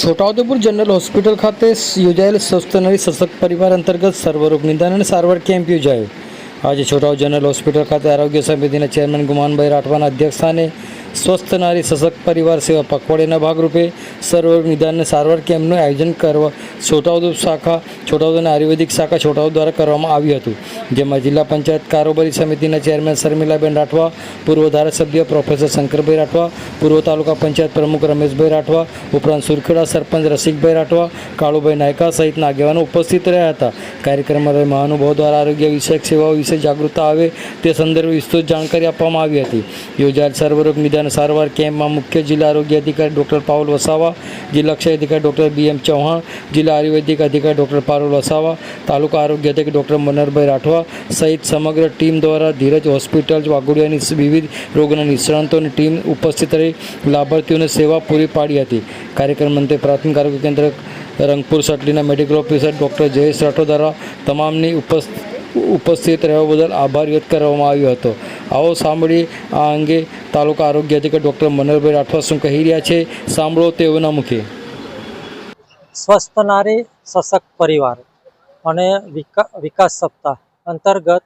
Chhota Udepur general hospital ખાતે યોજાયેલ સ્વસ્થ નવી સશક્ત પરિવાર અંતર્ગત સર્વરોગ નિદાન અને સારવાર કેમ્પ યોજાયો. આજે છોટાઉ જનરલ હોસ્પિટલ ખાતે આરોગ્ય સમિતિના ચેરમેન ગુમાનભાઈ રાઠવાના અધ્યક્ષસ્થાને સ્વસ્થ નારી સશક્ત પરિવાર સેવા પખવાડિયાના ભાગરૂપે સર્વ નિદાનને સારવાર કેમ્પનું આયોજન કરવા છોટાઉદ શાખા છોટાઉદેપુર આયુર્વેદિક શાખા છોટાઉદ દ્વારા કરવામાં આવ્યું હતું, જેમાં જિલ્લા પંચાયત કારોબારી સમિતિના ચેરમેન શર્મિલાબેન રાઠવા, પૂર્વ ધારાસભ્ય પ્રોફેસર શંકરભાઈ રાઠવા, પૂર્વ તાલુકા પંચાયત પ્રમુખ રમેશભાઈ રાઠવા, ઉપરાંત સુરખેડા સરપંચ રસિકભાઈ રાઠવા, કાળુભાઈ નાયકા સહિતના આગેવાનો ઉપસ્થિત રહ્યા હતા. કાર્યક્રમમાં મહાનુભાવો દ્વારા આરોગ્ય વિષયક સેવાઓ વિશે જાગૃતતા આવે તે સંદર્ભે વિસ્તૃત જાણકારી આપવામાં આવી હતી. યોજાયેલ સર્વરોગ નિદાન સારવાર કેમ્પમાં મુખ્ય જિલ્લા આરોગ્ય અધિકારી ડૉક્ટર પાઉલ વસાવા, જિલ્લા ક્ષય અધિકારી ડૉક્ટર બી એમ ચૌહાણ, જિલ્લા આયુર્વેદિક અધિકારી ડૉક્ટર પારુલ વસાવા, તાલુકા આરોગ્ય અધિકારી ડૉક્ટર મનરભાઈ રાઠવા સહિત સમગ્ર ટીમ દ્વારા ધીરજ હોસ્પિટલ વાઘોડિયાની વિવિધ રોગના નિષ્ણાંતોની ટીમ ઉપસ્થિત રહી લાભાર્થીઓને સેવા પૂરી પાડી હતી. કાર્યક્રમ અંતે પ્રાથમિક આરોગ્ય કેન્દ્ર Rangpur સટલીના medical officer doctor Jayesh Rathod દ્વારા તમામની ઉપસ્થિત ઉપસ્થિત રહેવા બદલ આભાર વ્યક્ત કરવામાં આવ્યો હતો. આવો સાંભળી આ અંગે તાલુકા આરોગ્ય અધિકારી ડૉક્ટર મનોહરભાઈ રાઠવા શું કહી રહ્યા છે? સાંભળો તેઓના મુખે. સ્વસ્થ નારી, સશક્ત પરિવાર અને વિકા, વિકાસ સપ્તાહ અંતર્ગત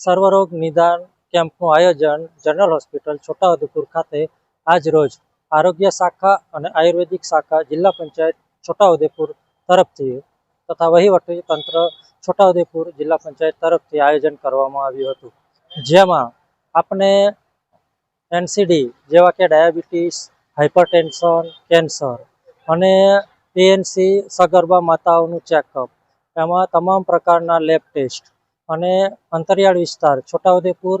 સર્વરોગ નિદાન કેમ્પનું આયોજન જનરલ હોસ્પિટલ છોટાઉદેપુર ખાતે આજ રોજ આરોગ્ય શાખા અને આયુર્વેદિક શાખા જિલ્લા પંચાયત છોટાઉદેપુર તરફથી તથા વહીવટી તંત્ર છોટાઉદેપુર જિલ્લા પંચાયત તરફથી આયોજન કરવામાં આવ્યું હતું. જેમાં આપણે એનસીડી જેવા કે ડાયાબિટીસ હાઇપરટેન્શન કેન્સર અને પીએનસી સગર્ભા માતાઓનું ચેકઅપ, એમાં તમામ પ્રકારના લેબ ટેસ્ટ અને અંતરિયાળ વિસ્તાર, છોટાઉદેપુર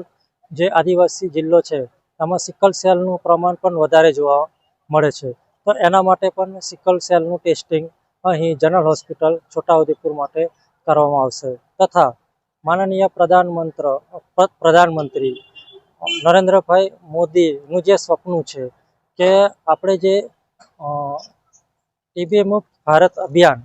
જે આદિવાસી જિલ્લો છે, એમાં સિકલ સેલનું પ્રમાણ પણ વધારે જોવા મળે છે. તો એના માટે પણ સિકલ સેલનું ટેસ્ટિંગ અહીં જનરલ હોસ્પિટલ, છોટાઉદેપુર માટે કરવામાં આવશે. તથા માનનીય પ્રધાનમંત્ર, પ્ર- પ્રધાનમંત્રી નરેન્દ્રભાઈ મોદીનું જે સ્વપ્ન છે કે આપણે જે ટીબી મુક્ત ભારત અભિયાન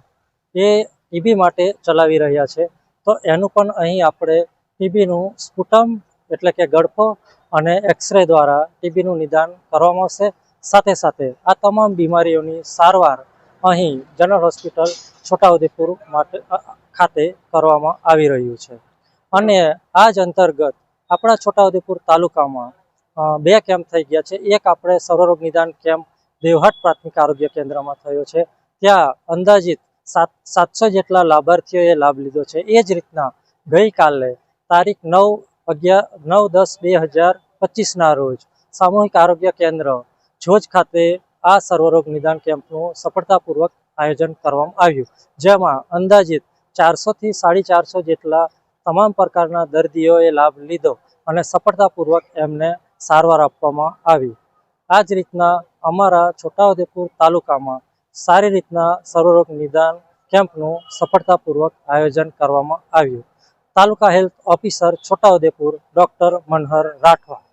એ ટીબી માટે ચલાવી રહ્યા છે, તો એનું પણ અહીં આપણે ટીબીનું સ્પુટમ એટલે કે ગળફો અને એક્સરે દ્વારા ટીબીનું નિદાન કરવામાં આવશે. સાથે સાથે આ તમામ બીમારીઓની સારવાર અહીં જનરલ હોસ્પિટલ છોટાઉદેપુર માટે ખાતે કરવામાં આવી રહ્યું છે. અને આ જ અંતર્ગત આપણા છોટાઉદેપુર તાલુકામાં બે કેમ્પ થઈ ગયા છે. એક આપણે સર્વરોગ નિદાન કેમ્પ દેવહાટ પ્રાથમિક આરોગ્ય કેન્દ્રમાં થયો છે. ત્યાં અંદાજિત સાત, સાતસો જેટલા લાભાર્થીઓએ લાભ લીધો છે. એ જ રીતના ગઈકાલે તારીખ નવ અગિયાર નવ દસ બે હજાર પચીસના રોજ સામૂહિક આરોગ્ય કેન્દ્ર જોજ ખાતે આ સર્વરોગ નિદાન કેમ્પનું સફળતાપૂર્વક આયોજન કરવામાં આવ્યું. જેમાં અંદાજિત ચારસોથી સાડી ચારસો જેટલા તમામ પ્રકારના દર્દીઓએ લાભ લીધો અને સફળતાપૂર્વક એમને સારવાર આપવામાં આવી. આ જ રીતના અમારા છોટાઉદેપુર તાલુકામાં સારી રીતના સર્વરોગ નિદાન કેમ્પનું સફળતાપૂર્વક આયોજન કરવામાં આવ્યું. Taluka health officer Chhota Udepur doctor Manhar Rathwa.